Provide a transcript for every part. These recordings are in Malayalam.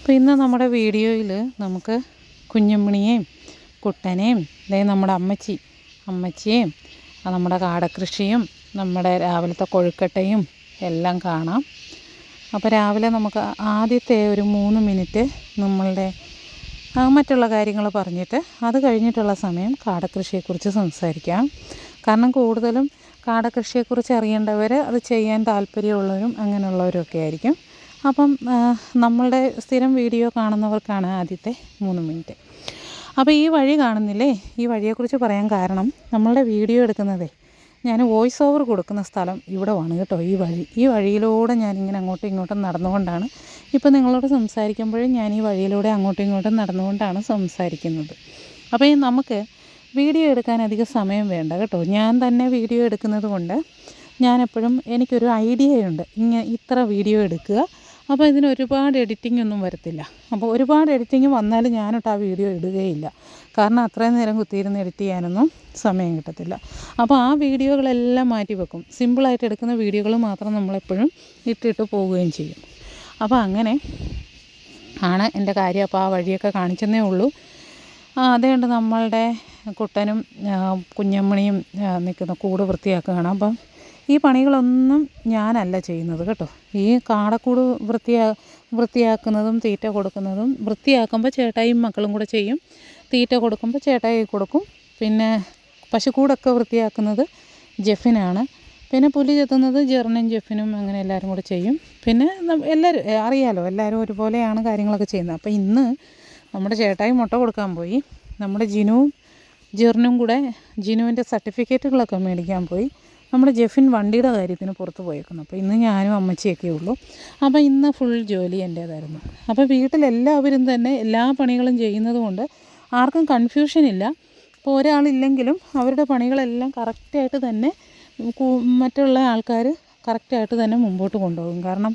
അപ്പോൾ ഇന്ന് നമ്മുടെ വീഡിയോയിൽ നമുക്ക് കുഞ്ഞുമണിയെയും കുട്ടനെയും അതായത് നമ്മുടെ അമ്മച്ചി അമ്മച്ചിയെയും നമ്മുടെ കാടക്കൃഷിയും നമ്മുടെ രാവിലത്തെ കൊഴുക്കട്ടയും എല്ലാം കാണാം. അപ്പോൾ രാവിലെ നമുക്ക് ആദ്യത്തെ ഒരു മൂന്ന് മിനിറ്റ് നമ്മളുടെ മറ്റുള്ള കാര്യങ്ങൾ പറഞ്ഞിട്ട് അത് കഴിഞ്ഞിട്ടുള്ള സമയം കാടക്കൃഷിയെക്കുറിച്ച് സംസാരിക്കാം. കാരണം കൂടുതലും കാടക്കൃഷിയെക്കുറിച്ച് അറിയേണ്ടവർ അത് ചെയ്യാൻ താല്പര്യമുള്ളവരും അങ്ങനെയുള്ളവരും ഒക്കെ ആയിരിക്കും. അപ്പം നമ്മളുടെ സ്ഥിരം വീഡിയോ കാണുന്നവർക്കാണ് ആദ്യത്തെ മൂന്ന് മിനിറ്റ്. അപ്പോൾ ഈ വഴി കാണുന്നില്ലേ? ഈ വഴിയെക്കുറിച്ച് പറയാൻ കാരണം നമ്മളുടെ വീഡിയോ എടുക്കുന്നതേ ഞാൻ വോയിസ് ഓവർ കൊടുക്കുന്ന സ്ഥലം ഇവിടെ ആണ് കേട്ടോ ഈ വഴി. ഈ വഴിയിലൂടെ ഞാനിങ്ങനെ അങ്ങോട്ടും ഇങ്ങോട്ടും നടന്നുകൊണ്ടാണ് ഇപ്പോൾ നിങ്ങളോട് സംസാരിക്കുമ്പോഴും ഞാൻ ഈ വഴിയിലൂടെ അങ്ങോട്ടും ഇങ്ങോട്ടും നടന്നുകൊണ്ടാണ് സംസാരിക്കുന്നത്. അപ്പോൾ ഈ നമുക്ക് വീഡിയോ എടുക്കാൻ അധികം സമയം വേണ്ട കേട്ടോ. ഞാൻ തന്നെ വീഡിയോ എടുക്കുന്നത് കൊണ്ട് ഞാനെപ്പോഴും എനിക്കൊരു ഐഡിയയുണ്ട്. ഇങ്ങനെ ഇത്ര വീഡിയോ എടുക്കുക. അപ്പോൾ ഇതിന് ഒരുപാട് എഡിറ്റിംഗ് ഒന്നും വരത്തില്ല. അപ്പോൾ ഒരുപാട് എഡിറ്റിംഗ് വന്നാലും ഞാനിട്ട് ആ വീഡിയോ ഇടുകയില്ല. കാരണം അത്രയും നേരം കുത്തിയിരുന്ന് എഡിറ്റ് ചെയ്യാനൊന്നും സമയം കിട്ടത്തില്ല. അപ്പോൾ ആ വീഡിയോകളെല്ലാം മാറ്റി വെക്കും. സിമ്പിളായിട്ട് എടുക്കുന്ന വീഡിയോകൾ മാത്രം നമ്മളെപ്പോഴും ഇട്ടിട്ട് പോവുകയും ചെയ്യും. അപ്പോൾ അങ്ങനെ ആണ് എന്റെ കാര്യം. അപ്പോൾ ആ വഴിയൊക്കെ കാണിച്ചെന്നേ ഉള്ളൂ. അതുകൊണ്ട് നമ്മളുടെ കുട്ടനും കുഞ്ഞമ്മണിയും നിൽക്കുന്ന കൂട് വൃത്തിയാക്കുകയാണ്. അപ്പം ഈ പണികളൊന്നും ഞാനല്ല ചെയ്യുന്നത് കേട്ടോ. ഈ കാടക്കൂട് വൃത്തിയാ വൃത്തിയാക്കുന്നതും തീറ്റ കൊടുക്കുന്നതും വൃത്തിയാക്കുമ്പോൾ ചേട്ടായും മക്കളും കൂടെ ചെയ്യും. തീറ്റ കൊടുക്കുമ്പോൾ ചേട്ടായി കൊടുക്കും. പിന്നെ പശുക്കൂടൊക്കെ വൃത്തിയാക്കുന്നത് ജെഫിനാണ്. പിന്നെ പുലി ചെത്തുന്നത് ജെറിനും ജെഫിനും അങ്ങനെ എല്ലാവരും കൂടെ ചെയ്യും. പിന്നെ എല്ലാവരും അറിയാലോ എല്ലാവരും ഒരുപോലെയാണ് കാര്യങ്ങളൊക്കെ ചെയ്യുന്നത്. അപ്പോൾ ഇന്ന് നമ്മുടെ ചേട്ടായി മുട്ട കൊടുക്കാൻ പോയി. നമ്മുടെ ജിനുവും ജെറിനും കൂടെ ജിനുവിന്റെ സർട്ടിഫിക്കറ്റുകളൊക്കെ മേടിക്കാൻ പോയി. നമ്മുടെ ജെഫിൻ വണ്ടിയുടെ കാര്യത്തിന് പുറത്ത് പോയേക്കുന്നു. അപ്പോൾ ഇന്ന് ഞാനും അമ്മച്ചിയൊക്കെ ഉള്ളൂ. അപ്പോൾ ഇന്ന് ഫുൾ ജോലി എന്റേതായിരുന്നു. അപ്പോൾ വീട്ടിലെല്ലാവരും തന്നെ എല്ലാ പണികളും ചെയ്യുന്നത് കൊണ്ട് ആർക്കും കൺഫ്യൂഷൻ ഇല്ല. ഇപ്പോൾ ഒരാളില്ലെങ്കിലും അവരുടെ പണികളെല്ലാം കറക്റ്റായിട്ട് തന്നെ മറ്റുള്ള ആൾക്കാർ കറക്റ്റായിട്ട് തന്നെ മുമ്പോട്ട് കൊണ്ടുപോകും. കാരണം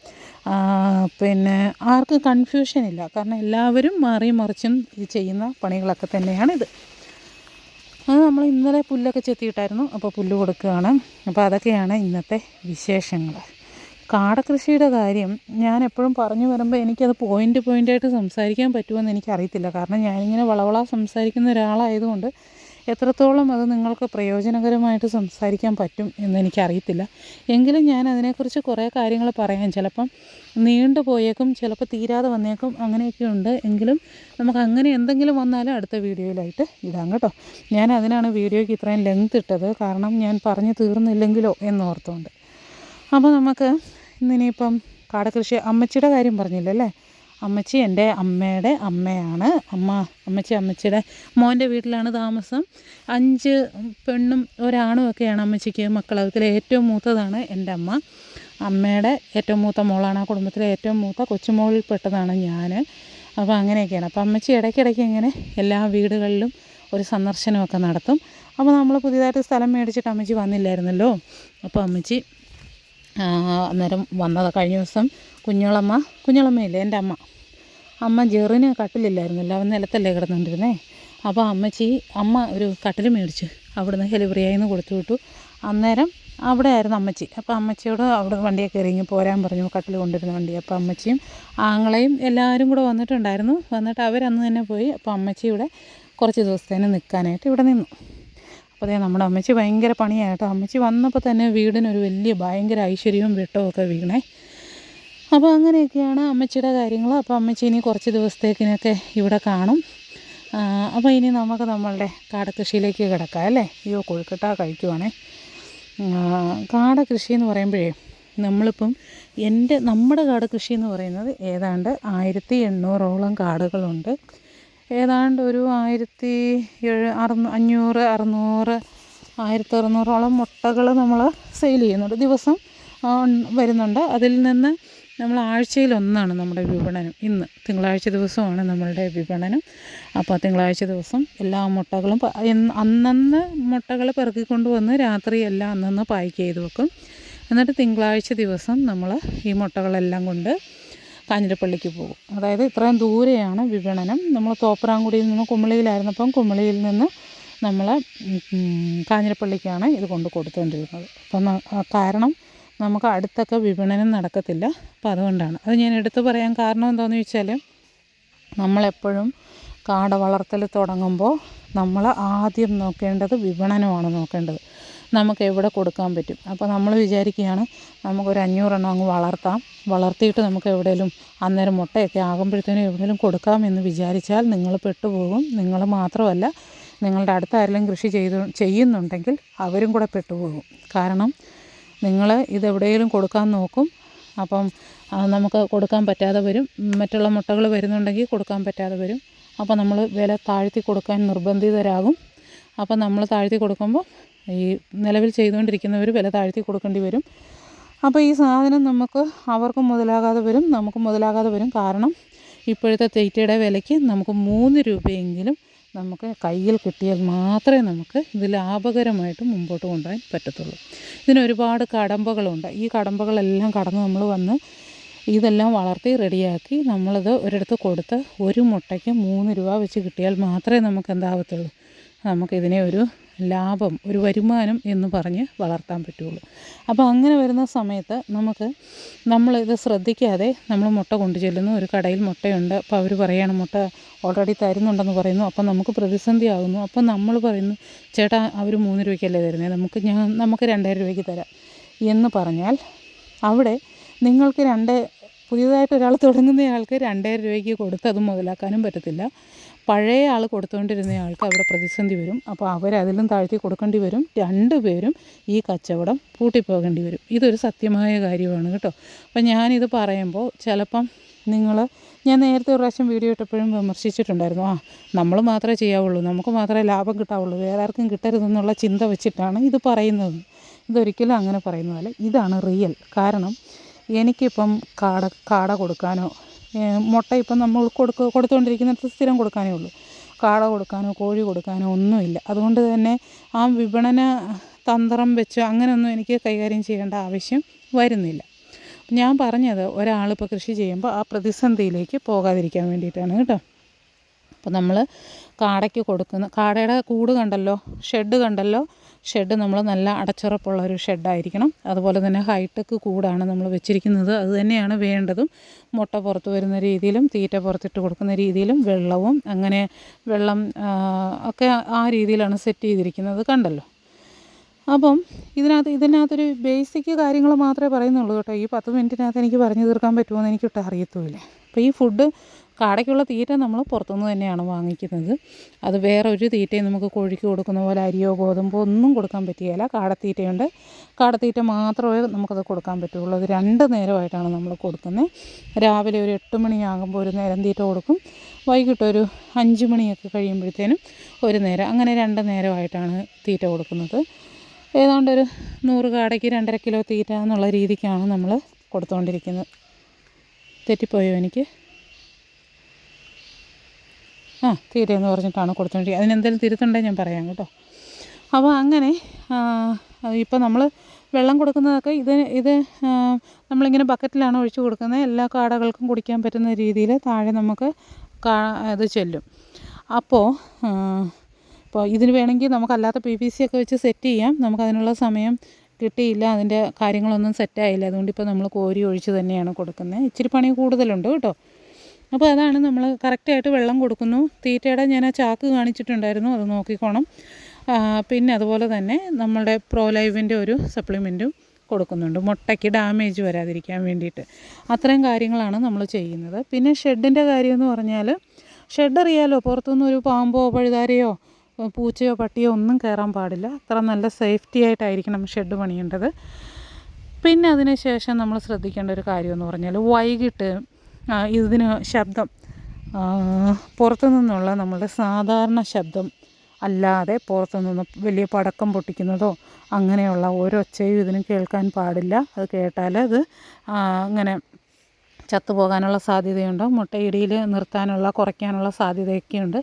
പിന്നെ ആർക്കും കൺഫ്യൂഷൻ ഇല്ല. കാരണം എല്ലാവരും മാറി മറിച്ചും ചെയ്യുന്ന പണികളൊക്കെ തന്നെയാണിത്. അത് നമ്മൾ ഇന്നലെ പുല്ലൊക്കെ ചെത്തിയിട്ടായിരുന്നു അപ്പോൾ പുല്ല് കൊടുക്കുകയാണ്. അപ്പോൾ അതൊക്കെയാണ് ഇന്നത്തെ വിശേഷങ്ങൾ. കാടകൃഷിയുടെ കാര്യം ഞാൻ എപ്പോഴും പറഞ്ഞു വരുമ്പോൾ എനിക്കത് പോയിന്റ് പോയിന്റായിട്ട് സംസാരിക്കാൻ പറ്റുമെന്ന് എനിക്കറിയത്തില്ല. കാരണം ഞാനിങ്ങനെ വളവള സംസാരിക്കുന്ന ഒരാളായതുകൊണ്ട് എത്രത്തോളം അത് നിങ്ങൾക്ക് പ്രയോജനകരമായിട്ട് സംസാരിക്കാൻ പറ്റും എന്നെനിക്കറിയത്തില്ല എങ്കിലും ഞാൻ അതിനെക്കുറിച്ച് കുറേ കാര്യങ്ങൾ പറയാം. ചിലപ്പം നീണ്ടു പോയേക്കും ചിലപ്പോൾ തീരാതെ വന്നേക്കും അങ്ങനെയൊക്കെ ഉണ്ട്. എങ്കിലും നമുക്ക് അങ്ങനെ എന്തെങ്കിലും വന്നാലും അടുത്ത വീഡിയോയിലായിട്ട് ഇടാം കേട്ടോ. ഞാൻ അതിനാണ് വീഡിയോയ്ക്ക് ഇത്രയും ലെങ്ത് ഇട്ടത്. കാരണം ഞാൻ പറഞ്ഞു തീർന്നില്ലെങ്കിലോ എന്നോർത്തുകൊണ്ട് അപ്പോൾ നമുക്ക് ഇന്നിനിയിപ്പം കാടകൃഷി അമ്മച്ചിയുടെ കാര്യം പറഞ്ഞില്ലല്ലേ? അമ്മച്ചി എന്റെ അമ്മയുടെ അമ്മയാണ്. അമ്മ അമ്മച്ചി അമ്മച്ചിയുടെ മോന്റെ വീട്ടിലാണ് താമസം. അഞ്ച് പെണ്ണും ഒരാണും ഒക്കെയാണ് അമ്മച്ചിക്ക് മക്കൾ അതിൽ ഏറ്റവും മൂത്തതാണ് എന്റെ അമ്മ. അമ്മയുടെ ഏറ്റവും മൂത്ത മോളാണ് ആ കുടുംബത്തിലെ ഏറ്റവും മൂത്ത കൊച്ചുമോളിൽ പെട്ടതാണ് ഞാൻ. അപ്പോൾ അങ്ങനെയൊക്കെയാണ്. അപ്പോൾ അമ്മച്ചി ഇടയ്ക്കിടയ്ക്ക് ഇങ്ങനെ എല്ലാ വീടുകളിലും ഒരു സന്ദർശനമൊക്കെ നടത്തും. അപ്പോൾ നമ്മൾ പുതിയതായിട്ട് സ്ഥലം മേടിച്ചിട്ട് അമ്മച്ചി വന്നില്ലായിരുന്നല്ലോ. അപ്പോൾ അമ്മച്ചി അന്നേരം വന്നത് കഴിഞ്ഞ ദിവസം കുഞ്ഞോളമ്മ കുഞ്ഞോളമ്മയില്ലേ എന്റെ അമ്മ. അമ്മ ജെറിന് കട്ടിലില്ലായിരുന്നല്ലോ അവൻ നിലത്തല്ലേ കിടന്നുകൊണ്ടിരുന്നേ. അപ്പോൾ അമ്മച്ചി അമ്മ ഒരു കട്ടിൽ മേടിച്ചു. അവിടുന്ന് ഡെലിവറിയായി നിന്ന് കൊടുത്തു വിട്ടു. അന്നേരം അവിടെ ആയിരുന്നു അമ്മച്ചി. അപ്പോൾ അമ്മച്ചിയോട് അവിടെ വണ്ടിയൊക്കെ ഇറങ്ങി പോരാൻ പറഞ്ഞു കട്ടിൽ കൊണ്ടിരുന്ന വണ്ടി. അപ്പോൾ അമ്മച്ചിയും ആങ്ങളെയും എല്ലാവരും കൂടെ വന്നിട്ടുണ്ടായിരുന്നു. വന്നിട്ട് അവരന്ന് തന്നെ പോയി. അപ്പോൾ അമ്മച്ചി ഇവിടെ കുറച്ച് ദിവസത്തേന് നിൽക്കാനായിട്ട് ഇവിടെ നിന്നു. അപ്പോൾ അതേ നമ്മുടെ അമ്മച്ചി ഭയങ്കര പണിയായിട്ടോ അമ്മച്ചി വന്നപ്പോൾ തന്നെ വീടിനൊരു വലിയ ഭയങ്കര ഐശ്വര്യവും വെട്ടവും ഒക്കെ വീണേ. അപ്പോൾ അങ്ങനെയൊക്കെയാണ് അമ്മച്ചിയുടെ കാര്യങ്ങൾ. അപ്പോൾ അമ്മച്ചി ഇനി കുറച്ച് ദിവസത്തേക്കിനൊക്കെ ഇവിടെ കാണും. അപ്പോൾ ഇനി നമുക്ക് നമ്മളുടെ കാടക്കൃഷിയിലേക്ക് കിടക്കാം അല്ലേ? അയ്യോ കൊഴുക്കട്ട കഴിക്കുവാണേ. കാടകൃഷി എന്ന് പറയുമ്പോഴേ നമ്മളിപ്പം എന്റെ നമ്മുടെ കാടകൃഷി എന്ന് പറയുന്നത് ഏതാണ്ട് ആയിരത്തി എണ്ണൂറോളം കാടുകളുണ്ട്. ഏതാണ്ട് ഒരു ആയിരത്തി ഏഴ് അറുന്നൂ അഞ്ഞൂറ് അറുന്നൂറ് ആയിരത്തി അറുന്നൂറോളം മുട്ടകൾ നമ്മൾ സെയിൽ ചെയ്യുന്നുണ്ട്. ദിവസം വരുന്നുണ്ട്. അതിൽ നിന്ന് നമ്മൾ ആഴ്ചയിൽ ഒന്നാണ് നമ്മുടെ വിപണനം. ഇന്ന് തിങ്കളാഴ്ച ദിവസമാണ് നമ്മളുടെ വിപണനം. അപ്പോൾ തിങ്കളാഴ്ച ദിവസം എല്ലാ മുട്ടകളും അന്നന്ന് മുട്ടകൾ പെറുക്കിക്കൊണ്ട് വന്ന് രാത്രി എല്ലാം അന്നന്ന് പായ്ക്ക് ചെയ്ത് വെക്കും. എന്നിട്ട് തിങ്കളാഴ്ച ദിവസം നമ്മൾ ഈ മുട്ടകളെല്ലാം കൊണ്ട് കാഞ്ഞിരപ്പള്ളിക്ക് പോകും. അതായത് ഇത്രയും ദൂരെയാണ് വിപണനം. നമ്മൾ തോപ്രാങ്കുടിയിൽ നിന്ന് കുമളിയിലായിരുന്നപ്പം കുമളിയിൽ നിന്ന് നമ്മൾ കാഞ്ഞിരപ്പള്ളിക്കാണ് ഇത് കൊണ്ട് കൊടുത്തുകൊണ്ടിരുന്നത്. അപ്പം കാരണം നമുക്ക് അടുത്തൊക്കെ വിപണനം നടക്കത്തില്ല. അപ്പോൾ അതുകൊണ്ടാണ്. അത് ഞാൻ എടുത്തു പറയാൻ കാരണം എന്താണെന്ന് ചോദിച്ചാൽ നമ്മളെപ്പോഴും കാട വളർത്തൽ തുടങ്ങുമ്പോൾ നമ്മൾ ആദ്യം നോക്കേണ്ടത് വിപണനമാണ് നോക്കേണ്ടത്. നമുക്ക് എവിടെ കൊടുക്കാൻ പറ്റും. അപ്പോൾ നമ്മൾ വിചാരിക്കുകയാണ് നമുക്കൊരു അഞ്ഞൂറെണ്ണം അങ്ങ് വളർത്താം. വളർത്തിയിട്ട് നമുക്ക് എവിടെയെങ്കിലും അന്നേരം മുട്ടയൊക്കെ ആകുമ്പോഴത്തേനും എവിടെയെങ്കിലും കൊടുക്കാമെന്ന് വിചാരിച്ചാൽ നിങ്ങൾ പെട്ടുപോകും. നിങ്ങൾ മാത്രമല്ല നിങ്ങളുടെ അടുത്ത ആരെങ്കിലും കൃഷി ചെയ്ത് ചെയ്യുന്നുണ്ടെങ്കിൽ അവരും കൂടെ പെട്ടുപോകും. കാരണം നിങ്ങൾ ഇതെവിടെയെങ്കിലും കൊടുക്കാൻ നോക്കും. അപ്പം നമുക്ക് കൊടുക്കാൻ പറ്റാതെ വരും. മറ്റുള്ള മുട്ടകൾ വരുന്നുണ്ടെങ്കിൽ കൊടുക്കാൻ പറ്റാതെ വരും. അപ്പോൾ നമ്മൾ വില താഴ്ത്തി കൊടുക്കാൻ നിർബന്ധിതരാകും. അപ്പോൾ നമ്മൾ താഴ്ത്തി കൊടുക്കുമ്പോൾ ഈ നിലവിൽ ചെയ്തുകൊണ്ടിരിക്കുന്നവർ വില താഴ്ത്തി കൊടുക്കേണ്ടി വരും. അപ്പോൾ ഈ സാധനം നമുക്ക് അവർക്കും മുതലാകാതെ വരും നമുക്കും മുതലാകാതെ വരും. കാരണം ഇപ്പോഴത്തെ തീറ്റയുടെ വിലയ്ക്ക് നമുക്ക് മൂന്ന് രൂപയെങ്കിലും നമുക്ക് കയ്യിൽ കിട്ടിയാൽ മാത്രമേ നമുക്ക് ഇത് ലാഭകരമായിട്ട് മുമ്പോട്ട് കൊണ്ടുപോകാൻ പറ്റത്തുള്ളൂ. ഇതിനൊരുപാട് കടമ്പകളുണ്ട്. ഈ കടമ്പകളെല്ലാം കടന്ന് നമ്മൾ വന്ന് ഇതെല്ലാം വളർത്തി റെഡിയാക്കി നമ്മളത് ഒരിടത്ത് കൊടുത്ത് ഒരു മുട്ടയ്ക്ക് മൂന്ന് രൂപ വെച്ച് കിട്ടിയാൽ മാത്രമേ നമുക്ക് എന്താവത്തുള്ളൂ. നമുക്കിതിനെ ഒരു ലാഭം ഒരു വരുമാനം എന്ന് പറഞ്ഞ് വളർത്താൻ പറ്റുള്ളൂ. അപ്പോൾ അങ്ങനെ വരുന്ന സമയത്ത് നമുക്ക് നമ്മളിത് ശ്രദ്ധിക്കാതെ നമ്മൾ മുട്ട കൊണ്ടു ചെല്ലുന്നു. ഒരു കടയിൽ മുട്ടയുണ്ട്. അപ്പോൾ അവർ പറയുകയാണ് മുട്ട ഓൾറെഡി തരുന്നുണ്ടെന്ന് പറയുന്നു. അപ്പോൾ നമുക്ക് പ്രതിസന്ധി ആകുന്നു അപ്പോൾ നമ്മൾ പറയുന്നു ചേട്ടാ അവർ മൂന്ന് രൂപയ്ക്കല്ലേ തരുന്നത് നമുക്ക് ഞാൻ നമുക്ക് രണ്ടായിരം രൂപയ്ക്ക് തരാം. എന്ന് പറഞ്ഞാൽ അവിടെ നിങ്ങൾക്ക് രണ്ട് പുതിയതായിട്ട് ഒരാൾ തുടങ്ങുന്നയാൾക്ക് രണ്ടായിരം രൂപയ്ക്ക് കൊടുത്ത് അത് മുതലാക്കാനും പറ്റത്തില്ല. പഴയ ആൾ കൊടുത്തുകൊണ്ടിരുന്ന ആൾക്ക് അവിടെ പ്രതിസന്ധി വരും. അപ്പോൾ അവരതിലും താഴ്ത്തി കൊടുക്കേണ്ടി വരും. രണ്ട് പേരും ഈ കച്ചവടം പൂട്ടിപ്പോകേണ്ടി വരും. ഇതൊരു സത്യമായ കാര്യമാണ് കേട്ടോ. അപ്പം ഞാനിത് പറയുമ്പോൾ ചിലപ്പം നിങ്ങൾ ഞാൻ നേരത്തെ ഒരു പ്രാവശ്യം വീഡിയോ ഇട്ടപ്പോഴും വിമർശിച്ചിട്ടുണ്ടായിരുന്നു. ആ നമ്മൾ മാത്രമേ ചെയ്യാവുള്ളൂ. നമുക്ക് മാത്രമേ ലാഭം കിട്ടാവുള്ളൂ. വേറെ ആർക്കും കിട്ടരുതെന്നുള്ള ചിന്ത വെച്ചിട്ടാണ് ഇത് പറയുന്നത്. ഇതൊരിക്കലും അങ്ങനെ പറയുന്നതല്ല. ഇതാണ് റിയൽ. കാരണം എനിക്കിപ്പം കാട കാട കൊടുക്കാനോ മുട്ട ഇപ്പം നമ്മൾ കൊടുക്ക കൊടുത്തുകൊണ്ടിരിക്കുന്നിടത്ത് സ്ഥിരം കൊടുക്കാനേ ഉള്ളൂ. കാട കൊടുക്കാനോ കോഴി കൊടുക്കാനോ ഒന്നുമില്ല. അതുകൊണ്ട് തന്നെ ആ വിപണന തന്ത്രം വെച്ച് അങ്ങനെയൊന്നും എനിക്ക് കൈകാര്യം ചെയ്യേണ്ട ആവശ്യം വരുന്നില്ല. ഞാൻ പറഞ്ഞത് ഒരാളിപ്പോൾ കൃഷി ചെയ്യുമ്പോൾ ആ പ്രതിസന്ധിയിലേക്ക് പോകാതിരിക്കാൻ വേണ്ടിയിട്ടാണ് കേട്ടോ. അപ്പോൾ നമ്മൾ കാടയ്ക്ക് കൊടുക്കുന്ന കാടയുടെ കൂട് കണ്ടല്ലോ ഷെഡ് കണ്ടല്ലോ ഷെഡ് നമ്മൾ നല്ല അടച്ചുറപ്പുള്ള ഒരു ഷെഡായിരിക്കണം. അതുപോലെ തന്നെ ഹൈടെക് കൂടാണ് നമ്മൾ വെച്ചിരിക്കുന്നത്. അത് തന്നെയാണ് വേണ്ടതും. മുട്ട പുറത്ത് വരുന്ന രീതിയിലും തീറ്റ പുറത്തിട്ട് കൊടുക്കുന്ന രീതിയിലും വെള്ളവും അങ്ങനെ വെള്ളം ഒക്കെ ആ രീതിയിലാണ് സെറ്റ് ചെയ്തിരിക്കുന്നത് കണ്ടല്ലോ. അപ്പം ഇതിനകത്ത് ഇതിനകത്തൊരു ബേസിക് കാര്യങ്ങൾ മാത്രമേ പറയുന്നുള്ളൂ കേട്ടോ. ഈ പത്ത് മിനിറ്റിനകത്ത് എനിക്ക് പറഞ്ഞു തീർക്കാൻ പറ്റുമോ എന്ന് എനിക്കൊട്ടും അറിയത്തുമില്ല. അപ്പോൾ ഈ ഫുഡ് കാടയ്ക്കുള്ള തീറ്റ നമ്മൾ പുറത്തുനിന്ന് തന്നെയാണ് വാങ്ങിക്കുന്നത്. അത് വേറെ ഒരു തീറ്റയും നമുക്ക് കോഴിക്ക് കൊടുക്കുന്ന പോലെ അരിയോ ഗോതമ്പോ ഒന്നും കൊടുക്കാൻ പറ്റുകയില്ല. കാടത്തീറ്റയുണ്ട്. കാടത്തീറ്റ മാത്രമേ നമുക്കത് കൊടുക്കാൻ പറ്റുള്ളൂ. അത് രണ്ട് നേരമായിട്ടാണ് നമ്മൾ കൊടുക്കുന്നത്. രാവിലെ ഒരു എട്ട് മണിയാകുമ്പോൾ ഒരു നേരം തീറ്റ കൊടുക്കും. വൈകിട്ട് ഒരു അഞ്ച് മണിയൊക്കെ കഴിയുമ്പോഴത്തേനും ഒരു നേരം അങ്ങനെ രണ്ട് നേരമായിട്ടാണ് തീറ്റ കൊടുക്കുന്നത്. ഏതാണ്ട് ഒരു നൂറ് കാടയ്ക്ക് രണ്ടര കിലോ തീറ്റ എന്നുള്ള രീതിക്കാണ് നമ്മൾ കൊടുത്തുകൊണ്ടിരിക്കുന്നത്. തെറ്റിപ്പോയോ എനിക്ക്? ആ തീരെയെന്ന് പറഞ്ഞിട്ടാണ് കൊടുത്തോണ്ടിരിക്കുക അതിനെന്തെങ്കിലും തിരുത്തുണ്ടെങ്കിൽ ഞാൻ പറയാം കേട്ടോ. അപ്പോൾ അങ്ങനെ ഇപ്പോൾ നമ്മൾ വെള്ളം കൊടുക്കുന്നതൊക്കെ ഇത് ഇത് നമ്മളിങ്ങനെ ബക്കറ്റിലാണ് ഒഴിച്ചു കൊടുക്കുന്നത്. എല്ലാ കാടകൾക്കും കുടിക്കാൻ പറ്റുന്ന രീതിയിൽ താഴെ നമുക്ക് കാ ഇത് ചെല്ലും. അപ്പോൾ ഇപ്പോൾ ഇതിന് വേണമെങ്കിൽ നമുക്കല്ലാത്ത പി വി സി ഒക്കെ വെച്ച് സെറ്റ് ചെയ്യാം. നമുക്കതിനുള്ള സമയം കിട്ടിയില്ല. അതിന്റെ കാര്യങ്ങളൊന്നും സെറ്റായില്ല അതുകൊണ്ട് ഇപ്പോൾ നമ്മൾ കോരി ഒഴിച്ച് തന്നെയാണ് കൊടുക്കുന്നത്. ഇച്ചിരി പണി കൂടുതലുണ്ട് കേട്ടോ. അപ്പോൾ അതാണ് നമ്മൾ കറക്റ്റായിട്ട് വെള്ളം കൊടുക്കുന്നു. തീറ്റയുടെ ഞാൻ ആ ചാക്ക് കാണിച്ചിട്ടുണ്ടായിരുന്നു അത് നോക്കിക്കോണം. പിന്നെ അതുപോലെ തന്നെ നമ്മളുടെ പ്രോലൈവിന്റെ ഒരു സപ്ലിമെന്റും കൊടുക്കുന്നുണ്ട്. മുട്ടയ്ക്ക് ഡാമേജ് വരാതിരിക്കാൻ വേണ്ടിയിട്ട്. അത്രയും കാര്യങ്ങളാണ് നമ്മൾ ചെയ്യുന്നത്. പിന്നെ ഷെഡിന്റെ കാര്യമെന്ന് പറഞ്ഞാൽ ഷെഡ് അറിയാലോ പുറത്തുനിന്ന് ഒരു പാമ്പോ പഴുതാരയോ പൂച്ചയോ പട്ടിയോ ഒന്നും കയറാൻ പാടില്ല. അത്ര നല്ല സേഫ്റ്റി ആയിട്ടായിരിക്കണം ഷെഡ് പണിയേണ്ടത്. പിന്നെ അതിന് ശേഷം നമ്മൾ ശ്രദ്ധിക്കേണ്ട ഒരു കാര്യമെന്ന് പറഞ്ഞാൽ വൈകിട്ട് ഇതിന് ശബ്ദം. പുറത്തു നിന്നുള്ള നമ്മളുടെ സാധാരണ ശബ്ദം അല്ലാതെ പുറത്തു നിന്ന് വലിയ പടക്കം പൊട്ടിക്കുന്നതോ അങ്ങനെയുള്ള ഒരൊച്ചയും ഇതിന് കേൾക്കാൻ പാടില്ല. അത് കേട്ടാൽ അത് അങ്ങനെ ചത്തുപോകാനുള്ള സാധ്യതയുണ്ട്. മുട്ടയിടിയിൽ നിർത്താനുള്ള കുറയ്ക്കാനുള്ള സാധ്യതയൊക്കെയുണ്ട്.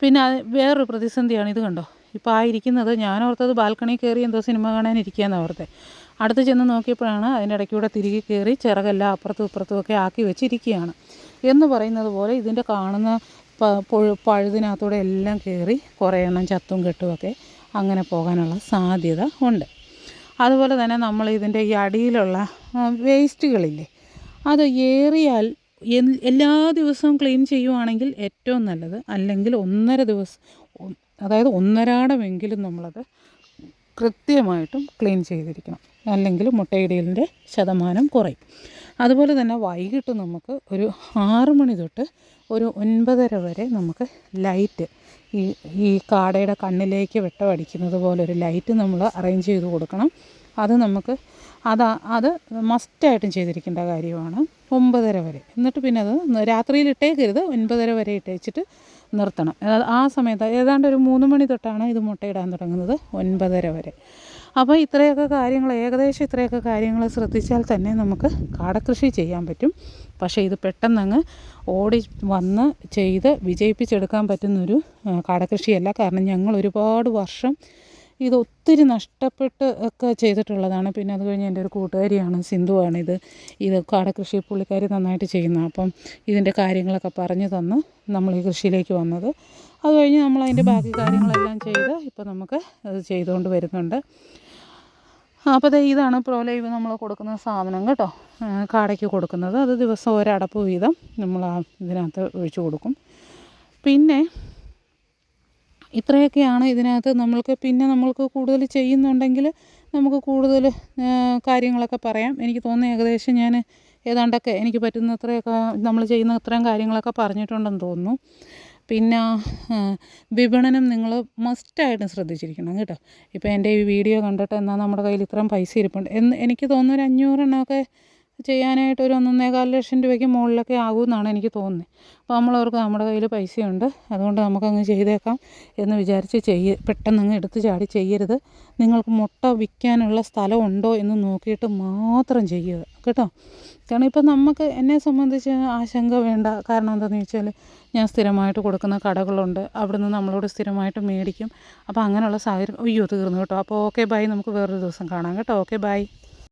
പിന്നെ അത് വേറൊരു പ്രതിസന്ധിയാണ് ഇത് കണ്ടോ? ഇപ്പോൾ ആ ഇരിക്കുന്നത് ഞാൻ ഓർത്തത് ബാൽക്കണി കയറി എന്തോ സിനിമ കാണാൻ ഇരിക്കുകയെന്നാണ് ഓർത്തത്. അടുത്ത് ചെന്ന് നോക്കിയപ്പോഴാണ് അതിന്റെ ഇടയ്ക്കൂടെ തിരികെ കയറി ചിറകെല്ലാം അപ്പുറത്തും ഇപ്പുറത്തും ഒക്കെ ആക്കി വെച്ചിരിക്കുകയാണ്. എന്ന് പറയുന്നത് പോലെ ഇതിന്റെ കാണുന്ന പഴുതിനകത്തൂടെ എല്ലാം കയറി കുറേ എണ്ണം ചത്തും കെട്ടുമൊക്കെ അങ്ങനെ പോകാനുള്ള സാധ്യത ഉണ്ട്. അതുപോലെ തന്നെ നമ്മൾ ഇതിന്റെ ഈ അടിയിലുള്ള വേസ്റ്റുകളില്ലേ അത് ഏറിയാൽ എല്ലാ ദിവസവും ക്ലീൻ ചെയ്യുവാണെങ്കിൽ ഏറ്റവും നല്ലത് അല്ലെങ്കിൽ ഒന്നര ദിവസം അതായത് ഒന്നരാടമെങ്കിലും നമ്മളത് കൃത്യമായിട്ടും ക്ലീൻ ചെയ്തിരിക്കണം. അല്ലെങ്കിൽ മുട്ടയിടലിന്റെ ശതമാനം കുറയും. അതുപോലെ തന്നെ വൈകിട്ട് നമുക്ക് ഒരു ആറ് മണി തൊട്ട് ഒരു ഒൻപതര വരെ നമുക്ക് ലൈറ്റ് ഈ ഈ കാടയുടെ കണ്ണിലേക്ക് വെട്ടമടിക്കുന്നത് പോലെ ഒരു ലൈറ്റ് നമ്മൾ അറേഞ്ച് ചെയ്ത് കൊടുക്കണം. അത് നമുക്ക് അത് അത് മസ്റ്റായിട്ടും ചെയ്തിരിക്കേണ്ട കാര്യമാണ് ഒമ്പതര വരെ. എന്നിട്ട് പിന്നെ അത് രാത്രിയിൽ ഇട്ടേക്കരുത്. ഒൻപതര വരെ ഇട്ടേച്ചിട്ട് നിർത്തണം. ആ സമയത്ത് ഏതാണ്ട് ഒരു മൂന്ന് മണി തൊട്ടാണ് ഇത് മുട്ടയിടാൻ തുടങ്ങുന്നത്. ഒൻപതര വരെ. അപ്പോൾ ഇത്രയൊക്കെ കാര്യങ്ങൾ ഏകദേശം ഇത്രയൊക്കെ കാര്യങ്ങൾ ശ്രദ്ധിച്ചാൽ തന്നെ നമുക്ക് കാടക്കൃഷി ചെയ്യാൻ പറ്റും. പക്ഷേ ഇത് പെട്ടെന്നങ്ങ് ഓടി വന്ന് ചെയ്ത് വിജയിപ്പിച്ചെടുക്കാൻ പറ്റുന്നൊരു കാടകൃഷിയല്ല. കാരണം ഞങ്ങൾ ഒരുപാട് വർഷം ഇത് ഒത്തിരി നഷ്ടപ്പെട്ട് ഒക്കെ ചെയ്തിട്ടുള്ളതാണ്. പിന്നെ അത് കഴിഞ്ഞ് എന്റെ ഒരു കൂട്ടുകാരിയാണ് സിന്ധുവാണ് ഇത്. ഇത് കാടക്കൃഷി പുള്ളിക്കാരി നന്നായിട്ട് ചെയ്യുന്നത് അപ്പം ഇതിന്റെ കാര്യങ്ങളൊക്കെ പറഞ്ഞു തന്ന് നമ്മൾ ഈ കൃഷിയിലേക്ക് വന്നത്. അത് കഴിഞ്ഞ് നമ്മൾ അതിന്റെ ബാക്കി കാര്യങ്ങളെല്ലാം ചെയ്ത് ഇപ്പം നമുക്ക് അത് ചെയ്തുകൊണ്ട് വരുന്നുണ്ട്. അപ്പോൾ ദേ ഇതാണ് പ്രോലൈവ് നമ്മൾ കൊടുക്കുന്ന സാധനം കേട്ടോ. കാടയ്ക്ക് കൊടുക്കുന്നത്. അത് ദിവസം ഒരടപ്പ് വീതം നമ്മൾ ആ ഇതിനകത്ത് ഒഴിച്ചു കൊടുക്കും. പിന്നെ ഇത്രയൊക്കെയാണ് ഇതിനകത്ത് നമ്മൾക്ക് പിന്നെ നമ്മൾക്ക് കൂടുതൽ ചെയ്യുന്നുണ്ടെങ്കിൽ നമുക്ക് കൂടുതൽ കാര്യങ്ങളൊക്കെ പറയാം. എനിക്ക് തോന്നുന്നു ഏകദേശം ഞാൻ ഏതാണ്ടൊക്കെ എനിക്ക് പറ്റുന്ന അത്രയൊക്കെ നമ്മൾ ചെയ്യുന്ന ഇത്രയും കാര്യങ്ങളൊക്കെ പറഞ്ഞിട്ടുണ്ടെന്ന് തോന്നുന്നു. പിന്നെ വിപണനം നിങ്ങൾ മസ്റ്റായിട്ടും ശ്രദ്ധിച്ചിരിക്കണം കേട്ടോ. ഇപ്പോൾ എന്റെ ഈ വീഡിയോ കണ്ടിട്ട് എന്നാൽ നമ്മുടെ കയ്യിൽ ഇത്രയും പൈസ ഇരിപ്പുണ്ട്. എന്ന് എനിക്ക് തോന്നുന്നു ഒരു അഞ്ഞൂറെണ്ണമൊക്കെ ചെയ്യാനായിട്ട് ഒരു ഒന്നൊന്നേകാൽ ലക്ഷം രൂപയ്ക്ക് മുകളിലൊക്കെ ആകുമെന്നാണ് എനിക്ക് തോന്നുന്നത്. അപ്പോൾ നമ്മളവർക്ക് നമ്മുടെ കയ്യിൽ പൈസയുണ്ട്. അതുകൊണ്ട് നമുക്കങ്ങ് ചെയ്തേക്കാം എന്ന് വിചാരിച്ച് ചെയ്യ പെട്ടെന്നങ്ങ് എടുത്ത് ചാടി ചെയ്യരുത്. നിങ്ങൾക്ക് മുട്ട വിൽക്കാനുള്ള സ്ഥലമുണ്ടോ എന്ന് നോക്കിയിട്ട് മാത്രം ചെയ്യുക. കേട്ടോ? കാരണം ഇപ്പം നമുക്ക് എന്നെ സംബന്ധിച്ച് ആശങ്ക വേണ്ട. കാരണം എന്താണെന്ന് വെച്ചാൽ ഞാൻ സ്ഥിരമായിട്ട് കൊടുക്കുന്ന കടകളുണ്ട്. അവിടുന്ന് നമ്മളോട് സ്ഥിരമായിട്ട് മേടിക്കും. അപ്പോൾ അങ്ങനെയുള്ള സാഹചര്യം അയ്യോ തീർന്നു കേട്ടോ. അപ്പോൾ ഓക്കെ ബൈ. നമുക്ക് വേറൊരു ദിവസം കാണാം. കേട്ടോ? Okay bye.